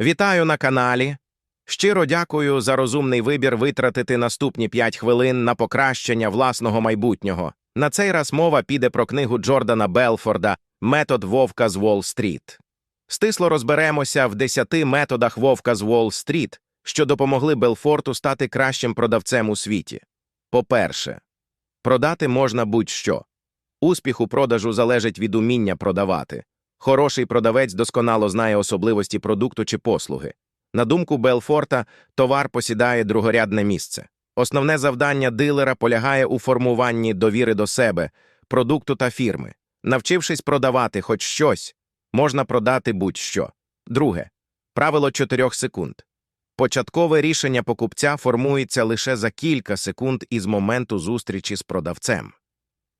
Вітаю на каналі. Щиро дякую за розумний вибір витратити наступні 5 хвилин на покращення власного майбутнього. На цей раз мова піде про книгу Джордана Белфорда Метод Вовка з Уолл-стріт. Стисло розберемося в 10 методах Вовка з Уолл-стріт, що допомогли Белфорту стати кращим продавцем у світі. По-перше, продати можна будь-що. Успіх у продажу залежить від уміння продавати. Хороший продавець досконало знає особливості продукту чи послуги. На думку Белфорта, товар посідає другорядне місце. Основне завдання дилера полягає у формуванні довіри до себе, продукту та фірми. Навчившись продавати хоч щось, можна продати будь-що. Друге. Правило 4 секунд. Початкове рішення покупця формується лише за кілька секунд із моменту зустрічі з продавцем.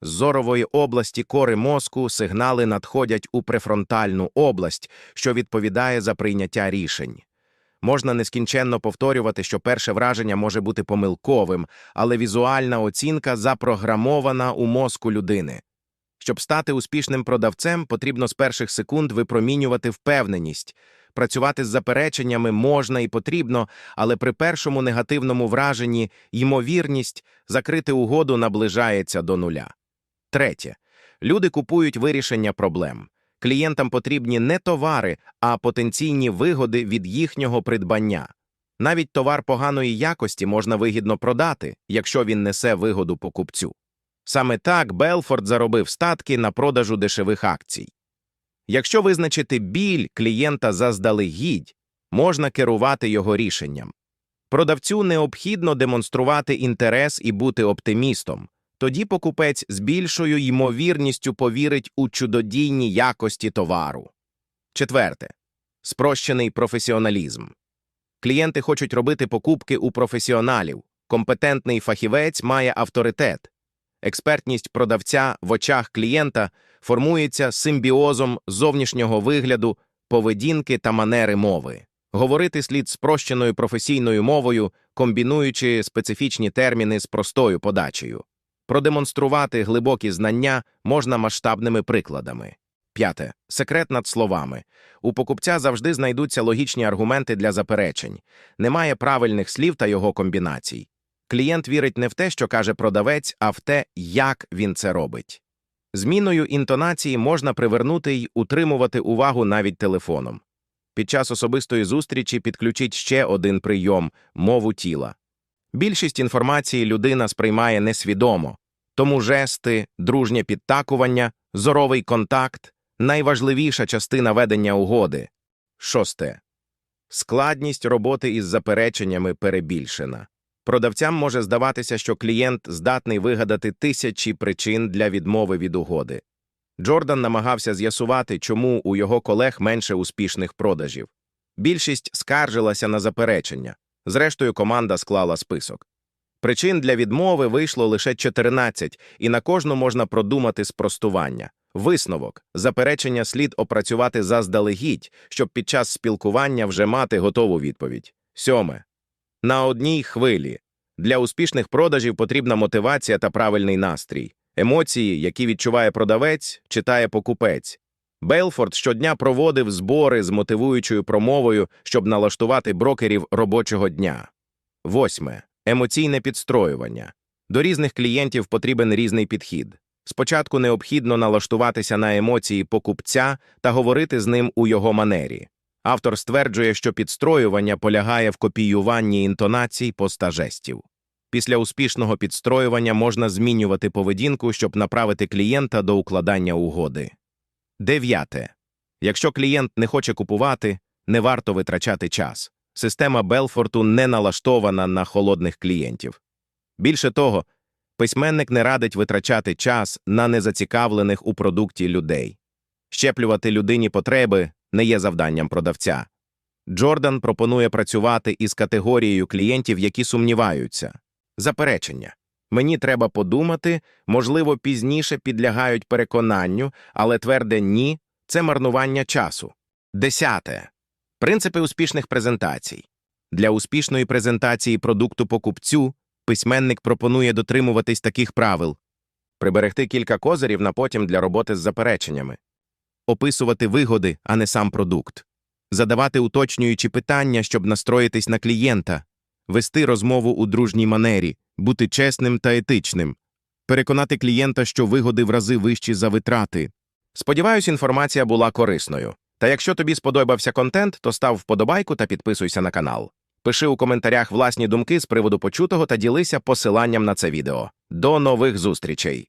З зорової області кори мозку сигнали надходять у префронтальну область, що відповідає за прийняття рішень. Можна нескінченно повторювати, що перше враження може бути помилковим, але візуальна оцінка запрограмована у мозку людини. Щоб стати успішним продавцем, потрібно з перших секунд випромінювати впевненість. Працювати з запереченнями можна і потрібно, але при першому негативному враженні ймовірність закрити угоду наближається до нуля. Третє. Люди купують вирішення проблем. Клієнтам потрібні не товари, а потенційні вигоди від їхнього придбання. Навіть товар поганої якості можна вигідно продати, якщо він несе вигоду покупцю. Саме так Белфорд заробив статки на продажу дешевих акцій. Якщо визначити біль клієнта заздалегідь, можна керувати його рішенням. Продавцю необхідно демонструвати інтерес і бути оптимістом. Тоді покупець з більшою ймовірністю повірить у чудодійні якості товару. Четверте. Спрощений професіоналізм. Клієнти хочуть робити покупки у професіоналів. Компетентний фахівець має авторитет. Експертність продавця в очах клієнта формується симбіозом зовнішнього вигляду, поведінки та манери мови. Говорити слід спрощеною професійною мовою, комбінуючи специфічні терміни з простою подачею. Продемонструвати глибокі знання можна масштабними прикладами. П'яте. Секрет над словами. У покупця завжди знайдуться логічні аргументи для заперечень. Немає правильних слів та його комбінацій. Клієнт вірить не в те, що каже продавець, а в те, як він це робить. Зміною інтонації можна привернути й утримувати увагу навіть телефоном. Під час особистої зустрічі підключіть ще один прийом мову тіла. Більшість інформації людина сприймає несвідомо, тому жести, дружнє підтакування, зоровий контакт найважливіша частина ведення угоди. Шосте. Складність роботи із запереченнями перебільшена. Продавцям може здаватися, що клієнт здатний вигадати тисячі причин для відмови від угоди. Джордан намагався з'ясувати, чому у його колег менше успішних продажів. Більшість скаржилася на заперечення. Зрештою, команда склала список. Причин для відмови вийшло лише 14, і на кожну можна продумати спростування. Висновок заперечення слід опрацювати заздалегідь, щоб під час спілкування вже мати готову відповідь. Сьоме. На одній хвилі. Для успішних продажів потрібна мотивація та правильний настрій. Емоції, які відчуває продавець, читає покупець. Белфорд щодня проводив збори з мотивуючою промовою, щоб налаштувати брокерів робочого дня. Восьме. Емоційне підстроювання. До різних клієнтів потрібен різний підхід. Спочатку необхідно налаштуватися на емоції покупця та говорити з ним у його манері. Автор стверджує, що підстроювання полягає в копіюванні інтонацій поста жестів. Після успішного підстроювання можна змінювати поведінку, щоб направити клієнта до укладання угоди. Дев'яте. Якщо клієнт не хоче купувати, не варто витрачати час. Система Белфорту не налаштована на холодних клієнтів. Більше того, письменник не радить витрачати час на незацікавлених у продукті людей. Щеплювати людині потреби не є завданням продавця. Джордан пропонує працювати із категорією клієнтів, які сумніваються. Заперечення. Мені треба подумати, можливо, пізніше підлягають переконанню, але тверде ні це марнування часу. Десяте. Принципи успішних презентацій. Для успішної презентації продукту покупцю письменник пропонує дотримуватись таких правил приберегти кілька козирів на потім для роботи з запереченнями, описувати вигоди, а не сам продукт, задавати уточнюючі питання, щоб настроїтись на клієнта, вести розмову у дружній манері, бути чесним та етичним, переконати клієнта, що вигоди в рази вищі за витрати. Сподіваюсь, інформація була корисною. Та якщо тобі сподобався контент, то став вподобайку та підписуйся на канал. Пиши у коментарях власні думки з приводу почутого та ділися посиланням на це відео. До нових зустрічей!